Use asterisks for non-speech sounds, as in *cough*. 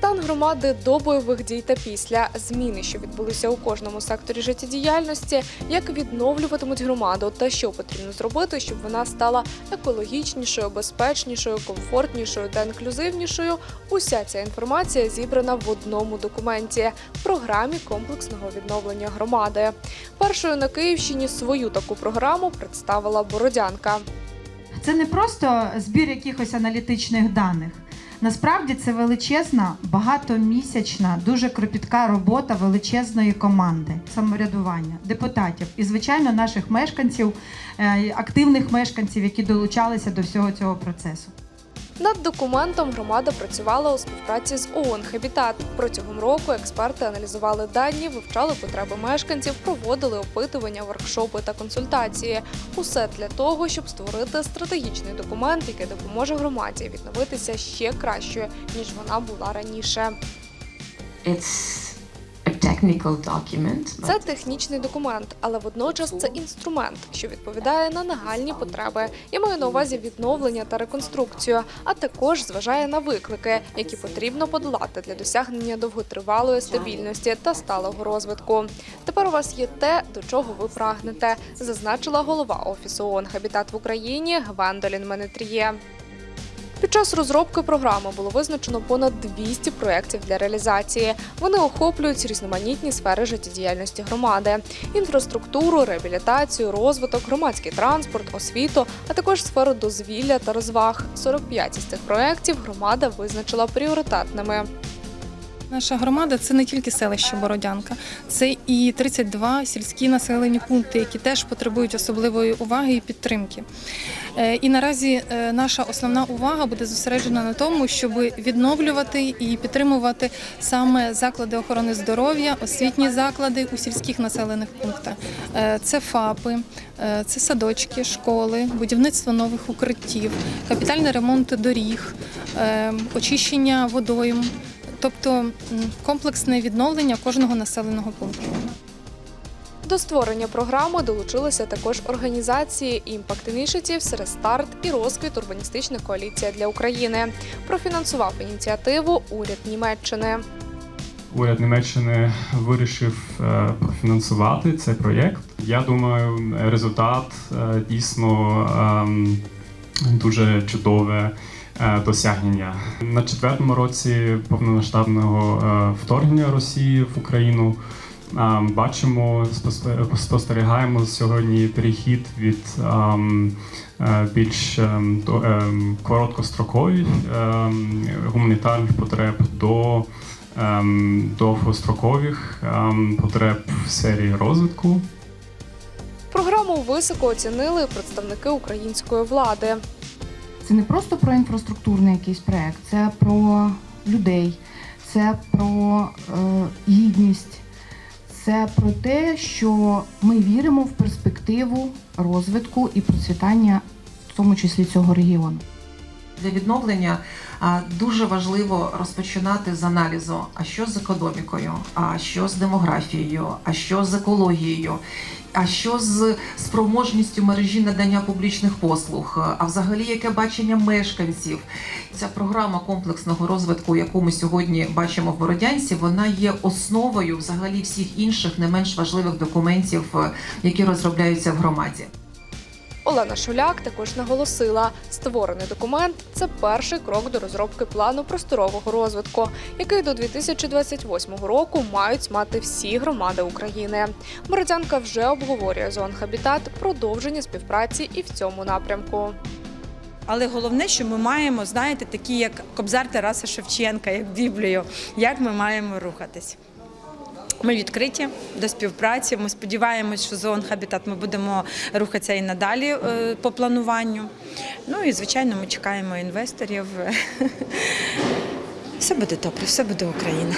Стан громади до бойових дій та після зміни, що відбулися у кожному секторі життєдіяльності, як відновлюватимуть громаду та що потрібно зробити, щоб вона стала екологічнішою, безпечнішою, комфортнішою та інклюзивнішою. Уся ця інформація зібрана в одному документі програмі комплексного відновлення громади. Першою на Київщині свою таку програму представила Бородянка. Це не просто збір якихось аналітичних даних. Насправді це величезна, багатомісячна, дуже кропітка робота величезної команди самоврядування, депутатів і, звичайно, наших мешканців, е, активних мешканців, які долучалися до всього цього процесу. Над документом громада працювала у співпраці з ООН Хабітат. Протягом року експерти аналізували дані, вивчали потреби мешканців, проводили опитування, воркшопи та консультації. Усе для того, щоб створити стратегічний документ, який допоможе громаді відновитися ще кращою ніж вона була раніше. It's. Це технічний документ, але водночас це інструмент, що відповідає на нагальні потреби. Я маю на увазі відновлення та реконструкцію, а також зважає на виклики, які потрібно подолати для досягнення довготривалої стабільності та сталого розвитку. Тепер у вас є те, до чого ви прагнете, зазначила голова офісу ООН Хабітат в Україні Гвендолін Менетріє. Під час розробки програми було визначено понад 200 проєктів для реалізації. Вони охоплюють різноманітні сфери життєдіяльності громади: інфраструктуру, реабілітацію, розвиток, громадський транспорт, освіту, а також сферу дозвілля та розваг. 45 із цих проєктів громада визначила пріоритетними. Наша громада це не тільки селище Бородянка, це і 32 сільські населені пункти, які теж потребують особливої уваги і підтримки. Е, І наразі е, наша основна увага буде зосереджена на тому, щоб відновлювати і підтримувати саме заклади охорони здоров'я, освітні заклади у сільських населених пунктах. Е, Це ФАПи, це садочки, школи, будівництво нових укриттів, капітальний ремонт доріг, очищення водойм. Тобто комплексне відновлення кожного населеного пункту. До створення програми долучилися також організації Impact Initiatives, Restart і Розквіт Урбаністична коаліція для України. Профінансував ініціативу уряд Німеччини. Уряд Німеччини вирішив е, профінансувати цей проєкт. Я думаю, результат е, дійсно ем, дуже чудове досягнення. На четвертому році повномасштабного е, вторгнення Росії в Україну. е, Бачимо, спосте- спостерігаємо сьогодні перехід від ем, е, більш ем, ем, короткострокових гуманітарних потреб до довгострокових потреб в сфері розвитку. Програму високо оцінили представники української влади. Це не просто про інфраструктурний якийсь проект, це про людей, це про е, гідність, це про те, що ми віримо в перспективу розвитку і процвітання, в тому числі цього регіону. Для відновлення дуже важливо розпочинати з аналізу, а що з економікою, а що з демографією, а що з екологією, а що з спроможністю мережі надання публічних послуг, а взагалі яке бачення мешканців. Ця програма комплексного розвитку, яку ми сьогодні бачимо в Бородянці, вона є основою взагалі всіх інших не менш важливих документів, е, які розробляються в громаді. Олена Шуляк також наголосила, створений документ це перший крок до розробки плану просторового розвитку, який до 2028 року мають мати всі громади України. Бородянка вже обговорює зон Хабітат продовження співпраці і в цьому напрямку. Але головне, що ми маємо, знаєте, такі як Кобзар Тараса Шевченка, як Біблію, як ми маємо рухатись. Ми відкриті до співпраці. Ми сподіваємось, що зон Хабітат ми будемо рухатися і надалі е, по плануванню. Ну і звичайно, ми чекаємо інвесторів. *laughs* Все буде добре, все буде Україна.